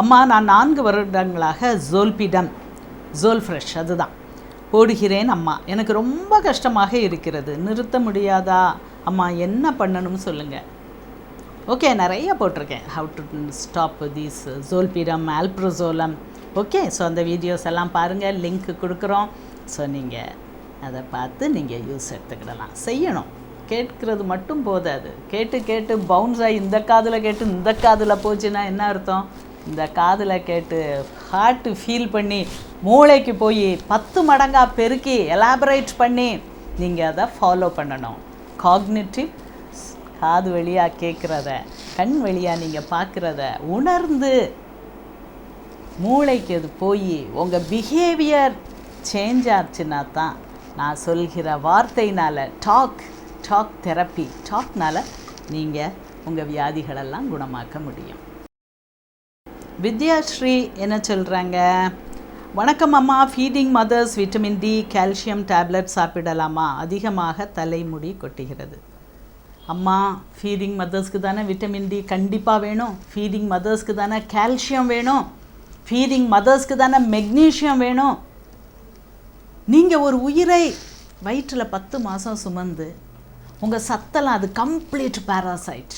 அம்மா நான் நான்கு வருடங்களாக ஜோல்பிடம் ஜோல் ஃப்ரெஷ் அதுதான். போடுகிறேன் அம்மா. எனக்கு ரொம்ப கஷ்டமாக இருக்கிறது. நிறுத்த முடியாதா? அம்மா என்ன பண்ணணும்னு சொல்லுங்கள் ஓகே நிறைய போட்டிருக்கேன். How to stop these zolpidem alprazolam okay so அந்த வீடியோஸ் எல்லாம் பாருங்கள் லிங்க் கொடுக்குறோம். ஸோ நீங்கள் அதை பார்த்து நீங்கள் யூஸ் எடுத்துக்கிடலாம். செய்யணும். கேட்கிறது மட்டும் போதாது. கேட்டு கேட்டு பவுன்ஸ் ஆகி இந்த காதில் கேட்டு இந்த காதில் போச்சுன்னா என்ன அர்த்தம்? இந்த காதில் கேட்டு ஹார்ட்டு ஃபீல் பண்ணி மூளைக்கு போய் பத்து மடங்காக பெருக்கி எலாபரேட் பண்ணி நீங்கள் அதை ஃபாலோ பண்ணணும். காக்னிட்டிவ் காது வழியாக கேட்குறத கண் வழியாக நீங்கள் பார்க்குறத உணர்ந்து மூளைக்கு அது போய் உங்கள் பிஹேவியர் சேஞ்ச் ஆச்சுன்னா தான் நான் சொல்கிற வார்த்தையினால் டாக் டாக் தெரப்பி டாக்னால் நீங்கள் உங்கள் வியாதிகளெல்லாம் குணமாக்க முடியும். வித்யாஸ்ரீ என்ன சொல்கிறாங்க வணக்கம் அம்மா. Feeding mothers vitamin D calcium tablet சாப்பிடலாமா? அதிகமாக தலைமுடி கொட்டுகிறது. அம்மா ஃபீடிங் மதர்ஸ்க்கு தானே விட்டமின் டி கண்டிப்பாக வேணும். ஃபீடிங் மதர்ஸ்க்கு தானே கால்சியம் வேணும். ஃபீடிங் மதர்ஸ்க்கு தானே மெக்னீஷியம் வேணும். நீங்கள் ஒரு உயிரை வயிற்றில் பத்து மாதம் சுமந்து உங்கள் சத்தெல்லாம் அது கம்ப்ளீட் பேராசைட்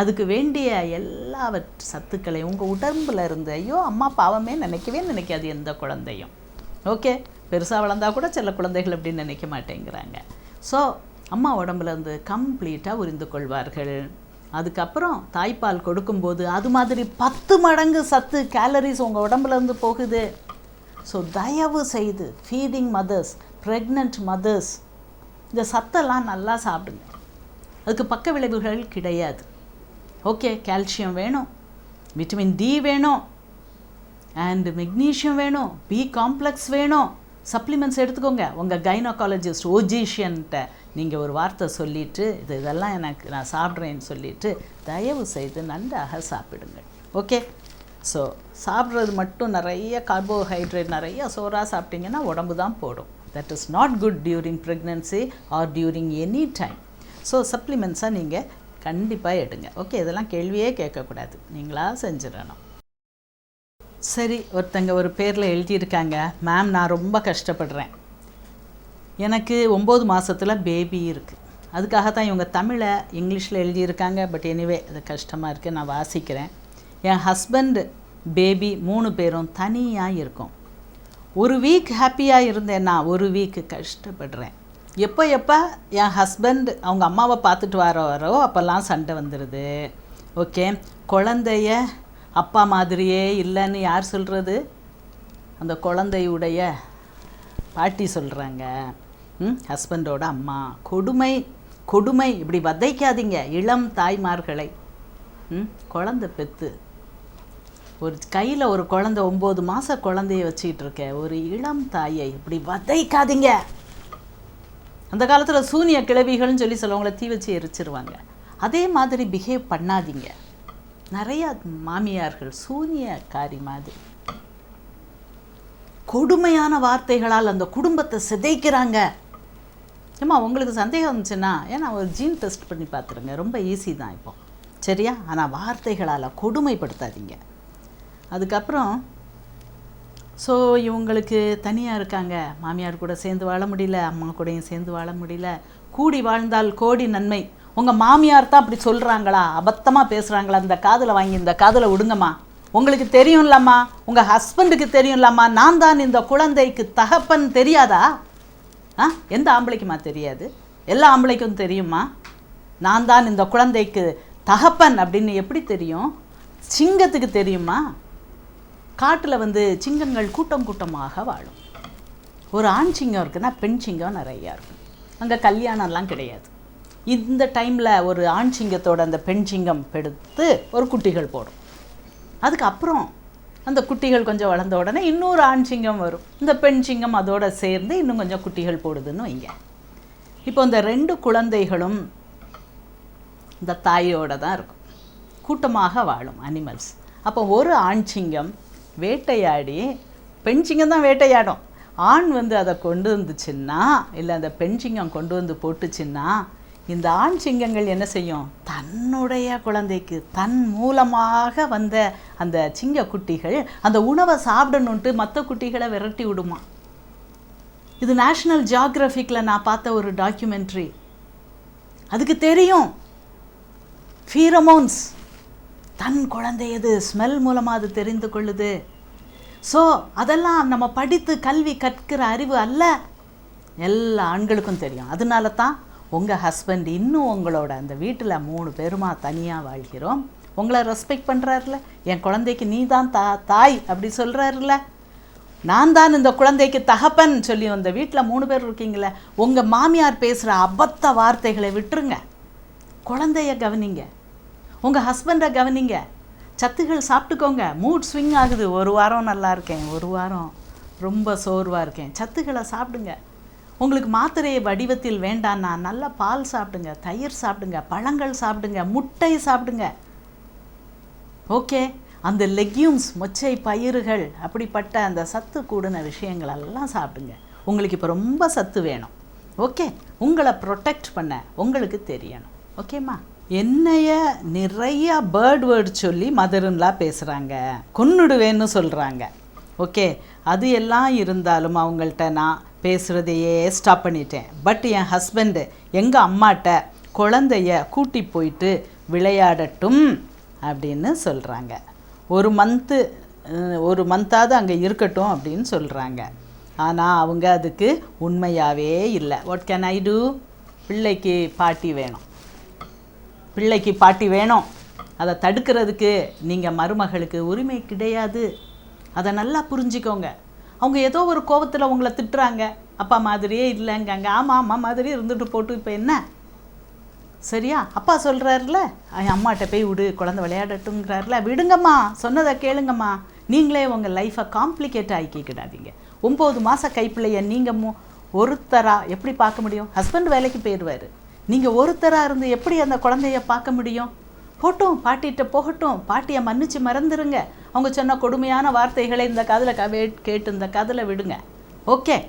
அதுக்கு வேண்டிய எல்லாவற் சத்துக்களையும் உங்கள் உடம்பில் இருந்து ஐயோ அம்மா பாவமே நினைக்கவே நினைக்காது எந்த குழந்தையும். ஓகே? பெருசாக வளர்ந்தா கூட சில குழந்தைகள் அப்படின்னு நினைக்க மாட்டேங்கிறாங்க. ஸோ அம்மா உடம்புல இருந்து கம்ப்ளீட்டாக உரிந்து கொள்வார்கள். அதுக்கப்புறம் தாய்ப்பால் கொடுக்கும்போது அது மாதிரி பத்து மடங்கு சத்து கேலரிஸ் உங்கள் உடம்புலேருந்து போகுது. ஸோ தயவு செய்து ஃபீடிங் மதர்ஸ் ப்ரெக்னென்ட் மதர்ஸ் இந்த சத்தெல்லாம் நல்லா சாப்பிடுங்க. அதுக்கு பக்க விளைவுகள் கிடையாது. ஓகே கால்சியம் வேணும். விட்டமின் டி வேணும். அண்டு மெக்னீஷியம் வேணும். பி காம்ப்ளெக்ஸ் வேணும். சப்ளிமெண்ட்ஸ் எடுத்துக்கோங்க. உங்கள் கைனோகாலஜிஸ்ட் ஓஜிஷியன்ட்ட நீங்கள் ஒரு வார்த்தை சொல்லிவிட்டு இது இதெல்லாம் எனக்கு நான் சாப்பிட்றேன்னு சொல்லிவிட்டு தயவு செய்து நன்றாக சாப்பிடுங்க ஓகே ஸோ சாப்பிட்றது மட்டும் நிறைய கார்போஹைட்ரேட் நிறைய சோறாக சாப்பிட்டீங்கன்னா உடம்பு தான் போடும். That is not good during pregnancy or during any time so சப்ளிமெண்ட்ஸாக நீங்கள் கண்டிப்பாக எடுங்க. ஓகே இதெல்லாம் கேள்வியே கேட்கக்கூடாது. நீங்களாக செஞ்சிடணும். சரி ஒருத்தங்க ஒரு பேரில் எழுதியிருக்காங்க. மேம் நான் ரொம்ப கஷ்டப்படுறேன். எனக்கு ஒம்பது மாதத்தில் பேபி இருக்குது அதுக்காக தான் இவங்க தமிழை இங்கிலீஷில் எழுதியிருக்காங்க. பட் எனிவே அது கஷ்டமாக இருக்குது நான் வாசிக்கிறேன். என் ஹஸ்பண்டு பேபி மூணு பேரும் தனியாக இருக்கும். ஒரு வீக் ஹாப்பியாக இருந்தேன்னா ஒரு வீக்கு கஷ்டப்படுறேன். எப்போ எப்போ என் ஹஸ்பண்ட் அவங்க அம்மாவை பார்த்துட்டு வர வரோ அப்போல்லாம் சண்டை வந்துடுது ஓகே குழந்தைய அப்பா மாதிரியே இல்லைன்னு யார் சொல்கிறது அந்த குழந்தையுடைய பாட்டி சொல்கிறாங்க ம்? ஹஸ்பண்டோட அம்மா. கொடுமை கொடுமை. இப்படி வதைக்காதீங்க. இளம் தாய்மார்களை. ம்? குழந்தை பெற்று ஒரு கையில் ஒரு குழந்தை ஒம்பது மாத குழந்தைய வச்சுக்கிட்டு இருக்க. ஒரு இளம் தாயை இப்படி வதைக்காதீங்க. அந்த காலத்தில் சூனிய கிழவிகள்னு சொல்லி சொல்லுவாங்கள தீ வச்சு எரிச்சிருவாங்க. அதே மாதிரி பிஹேவ் பண்ணாதீங்க. நிறையா மாமியார்கள் சூனியக்காரி மாதிரி. கொடுமையான வார்த்தைகளால் அந்த குடும்பத்தை சிதைக்கிறாங்க. ஏம்மா உங்களுக்கு சந்தேகம் இருந்துச்சுன்னா ஏன்னா ஒரு ஜீன் டெஸ்ட் பண்ணி பார்த்துருங்க. ரொம்ப ஈஸி தான் இப்போ. சரியா? ஆனால் வார்த்தைகளால் கொடுமைப்படுத்தாதீங்க. அதுக்கப்புறம் ஸோ இவங்களுக்கு தனியாக இருக்காங்க. மாமியார் கூட சேர்ந்து வாழ முடியல அம்மா கூடயும் சேர்ந்து வாழ முடியல. கூடி வாழ்ந்தால் கோடி நன்மை. உங்கள் மாமியார் தான் அப்படி சொல்கிறாங்களா அபத்தமாக பேசுகிறாங்களா இந்த காதில் வாங்கி இந்த காதில் விடுங்கம்மா. உங்களுக்கு தெரியும்லம்மா. உங்கள் ஹஸ்பண்டுக்கு தெரியும்லம்மா. நான் தான் இந்த குழந்தைக்கு தகப்பன் தெரியாதா? ஆ? எந்த ஆம்பளைக்குமா தெரியாது? எல்லா ஆம்பளைக்கும் தெரியுமா நான் தான் இந்த குழந்தைக்கு தகப்பன் அப்படின்னு எப்படி தெரியும்? சிங்கத்துக்கு தெரியுமா? காட்டில் வந்து சிங்கங்கள் கூட்டம் கூட்டமாக வாழும். ஒரு ஆண் சிங்கம் இருக்குன்னா பெண் சிங்கம் நிறையா இருக்கும். அங்கே கல்யாணம்லாம் கிடையாது. இந்த டைமில் ஒரு ஆண் சிங்கத்தோட அந்த பெண் சிங்கம் பெடுத்து ஒரு குட்டிகள் போடும். அதுக்கப்புறம் அந்த குட்டிகள் கொஞ்சம் வளர்ந்த உடனே இன்னொரு ஆண் சிங்கம் வரும். இந்த பெண் சிங்கம் அதோட சேர்ந்து இன்னும் கொஞ்சம் குட்டிகள் போடுதுன்னு வைங்க. இப்போ இந்த ரெண்டு குழந்தைகளும் இந்த தாயோட தான் இருக்கும். கூட்டமாக வாழும் அனிமல்ஸ் அப்போ ஒரு ஆண் சிங்கம் வேட்டையாடி பெண் சிங்கம் தான் வேட்டையாடும். ஆண் வந்து அதை கொண்டு வந்துச்சுன்னா இல்லை அந்த பெண் சிங்கம் கொண்டு வந்து போட்டுச்சுன்னா இந்த ஆண் சிங்கங்கள் என்ன செய்யும்? தன்னுடைய குழந்தைக்கு தன் மூலமாக வந்த அந்த சிங்க குட்டிகள் அந்த உணவை சாப்பிடணுன்ட்டு மற்ற குட்டிகளை விரட்டி விடுமா? இது நேஷ்னல் ஜியாகிரபிக்கில் நான் பார்த்த ஒரு டாக்குமெண்ட்ரி அதுக்கு தெரியும். ஃபீரமோன்ஸ் தன் குழந்தையது ஸ்மெல் மூலமாக அது தெரிந்து கொள்ளுது. ஸோ அதெல்லாம் நம்ம படித்து கல்வி கற்கிற அறிவு அல்ல. எல்லா ஆண்களுக்கும் தெரியும். அதனால தான் உங்கள் ஹஸ்பண்ட் இன்னும் உங்களோட அந்த வீட்டில் மூணு பேருமா தனியாக வாழ்கிறோம். உங்களை ரெஸ்பெக்ட் பண்ணுறாருல என் குழந்தைக்கு நீ தான் தா தாய் அப்படி சொல்கிறாருல நான் தான் இந்த குழந்தைக்கு தகப்பன் சொல்லி அந்த வீட்டில் மூணு பேர் இருக்கீங்களே உங்கள் மாமியார் பேசுகிற அபத்த வார்த்தைகளை விட்டுருங்க. குழந்தைய கவனிங்க. உங்கள் ஹஸ்பண்டை கவனிங்க. சத்துகள் சாப்பிட்டுக்கோங்க. மூட் ஸ்விங் ஆகுது. ஒரு வாரம் நல்லா இருக்கேன். ஒரு வாரம் ரொம்ப சோர்வாக இருக்கேன். சத்துக்களை சாப்பிடுங்க. உங்களுக்கு மாத்திரை வடிவத்தில் வேண்டான்னா நல்ல பால் சாப்பிடுங்க. தயிர் சாப்பிடுங்க. பழங்கள் சாப்பிடுங்க. முட்டை சாப்பிடுங்க. ஓகே அந்த லெக்யூம்ஸ் மொச்சை பயிர்கள் அப்படிப்பட்ட அந்த சத்து கூடின விஷயங்கள் எல்லாம் சாப்பிடுங்க. உங்களுக்கு இப்போ ரொம்ப சத்து வேணும். ஓகே உங்களை ப்ரொடெக்ட் பண்ண உங்களுக்கு தெரியணும். ஓகேம்மா என்னைய நிறைய பேர்ட் வேர்ட் சொல்லி மதர்ன்லாம் பேசுகிறாங்க கொன்னுடுவேன்னு சொல்கிறாங்க ஓகே அது எல்லாம் இருந்தாலும் அவங்கள்ட்ட நான் பேசுகிறதையே ஸ்டாப் பண்ணிட்டேன். பட் என் ஹஸ்பண்டு எங்கள் அம்மாட்ட குழந்தைய கூட்டி போயிட்டு விளையாடட்டும் அப்படின்னு சொல்கிறாங்க ஒரு மந்த்து ஒரு மந்தாவது அங்கே இருக்கட்டும் அப்படின்னு சொல்கிறாங்க ஆனால் அவங்க அதுக்கு உண்மையாகவே இல்லை. வாட் கேன் ஐ டூ பிள்ளைக்கு பாட்டி வேணும். பிள்ளைக்கு பாட்டி வேணும். அதை தடுக்கிறதுக்கு நீங்கள் மருமகளுக்கு உரிமை கிடையாது. அதை நல்லா புரிஞ்சுக்கோங்க. அவங்க ஏதோ ஒரு கோபத்தில் உங்களை திட்டுறாங்க. அப்பா மாதிரியே இல்லைங்காங்க. ஆமாம் அம்மா மாதிரி இருந்துட்டு போட்டு இப்போ என்ன? சரியா? அப்பா சொல்கிறாருல அம்மாட்ட போய் விடு. குழந்தை விளையாடட்டுங்கிறாருல விடுங்கம்மா. சொன்னதை கேளுங்கம்மா. நீங்களே உங்கள் லைஃப்பை காம்ப்ளிகேட் ஆக்கிக்கிடாதீங்க ஒம்பது மாத கைப்பிள்ளைய நீங்கள் மு ஒருத்தராக எப்படி பார்க்க முடியும்? ஹஸ்பண்ட் வேலைக்கு போயிடுவார் நீங்கள் ஒருத்தராக இருந்து எப்படி அந்த குழந்தைய பார்க்க முடியும்? போட்டும் பாட்டிகிட்ட போகட்டும். பாட்டியை மன்னிச்சு மறந்துருங்க. அவங்க சொன்ன கொடுமையான வார்த்தைகளை இந்த காதில் கவே கேட்டு இந்த காதில் விடுங்க. ஓகே.